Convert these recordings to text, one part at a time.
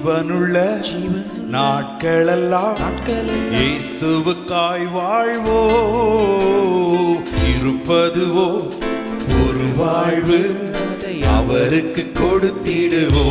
ஜீவனுள்ள நாட்களெல்லாம் நாட்களில் இயேசுவுக்காய் வாழ்வோ? இருப்பதுவோ? ஒரு வாழ்வு அவருக்கு கொடுத்திடுவோ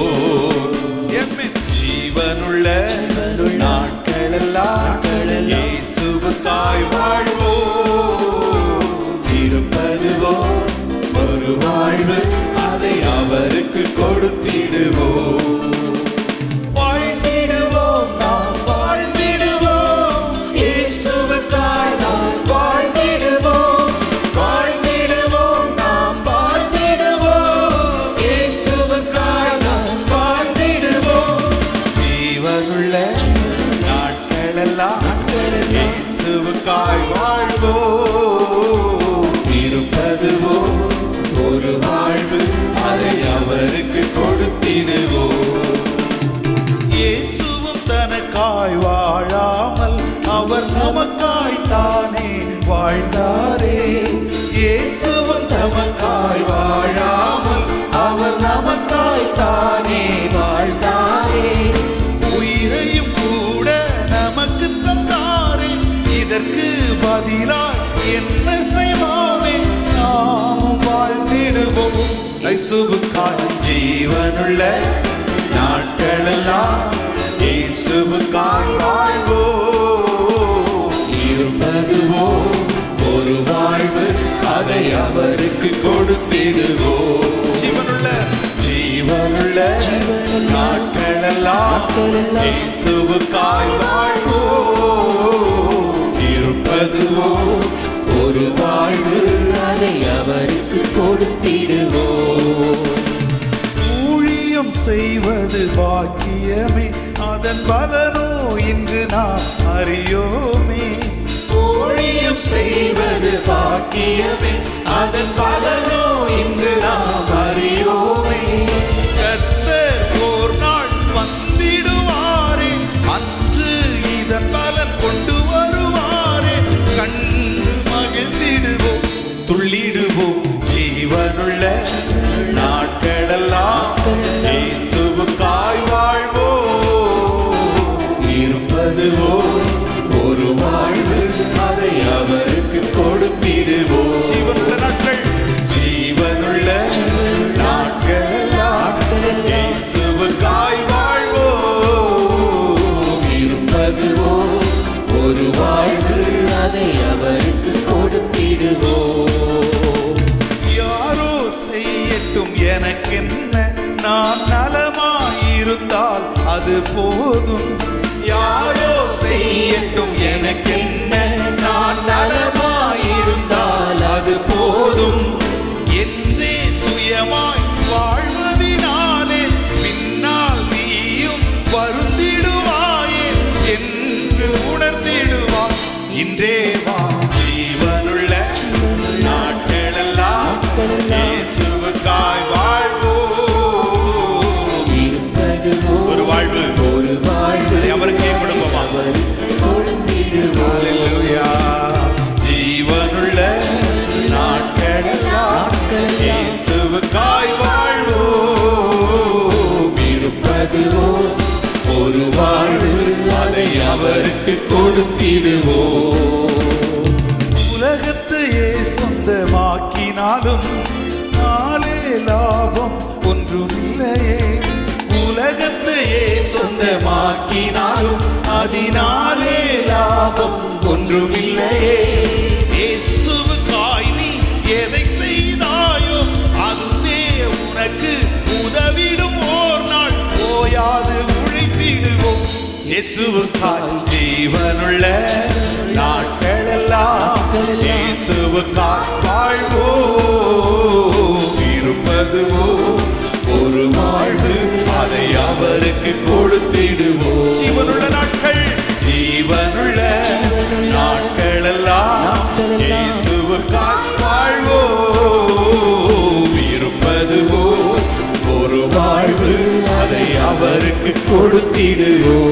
பதிலாய் என்ன செய்வானே? நாமும் வாழ்ந்திடுவோம். இயேசுவுக்காய் ஜீவனுள்ள நாட்களெல்லாம் இயேசுவுக்காய் வாழ்வோ இருப்பதுவோ ஒரு வாழ்வு அதை அவருக்கு கொடுத்திடுவோ ஜீவனுள்ள ஜீவனுள்ள நாட்களெல்லாம் இயேசுவுக்காய் வாழ்வோ செய்வது பாக்கியமே. அதன் பலனோ இன்று நாம் அறியோமே. ஊழியம் செய்வது பாக்கியமே. அதன் பலனோ இன்று நாம் அறியோமே. கர்த்தர் ஓர் நாள் வந்திடுவாரே. அன்று இதன் பலன் கொண்டு வருவாரே. கண்டு மகிழ்ந்திடுவோம் துள்ளிடுவோம். ஜீவனுள்ள போதும். யாரோ செய்யட்டும் எனக்கென்ன? நான் நலமாயிருந்தால் அது போதும். எந்தே சுயமாய் வாழ்வதினாலே பின்னால் நீயும் வருந்திடுவாயே. என்று உணர்ந்திடுவாய் இன்றே வா. வாழ்வு அதை அவருக்கு கொடுத்திடுவோம். உலகத்தையே சொந்தமாக்கினாலும் நாளே லாபம் ஒன்றுமில்லையே. உலகத்தையே சொந்தமாக்கினாலும் அதனாலே லாபம் ஒன்றுமில்லை. இயேசுவுக்காய் ஜீவனுள்ள நாட்கள் எல்லாம் இயேசுவுக்காய் வாழ்வோ? இருப்பதுவோ? ஒரு வாழ்வு அதை அவருக்கு கொடுத்திடுவோம் ஜீவனுள்ள நாட்கள் ஜீவனுள்ள நாட்கள் எல்லாம் இயேசுவுக்காய் வாழ்வோ? இருப்பதுவோ? ஒரு வாழ்வு அதை அவருக்கு கொடுத்திடுவோம்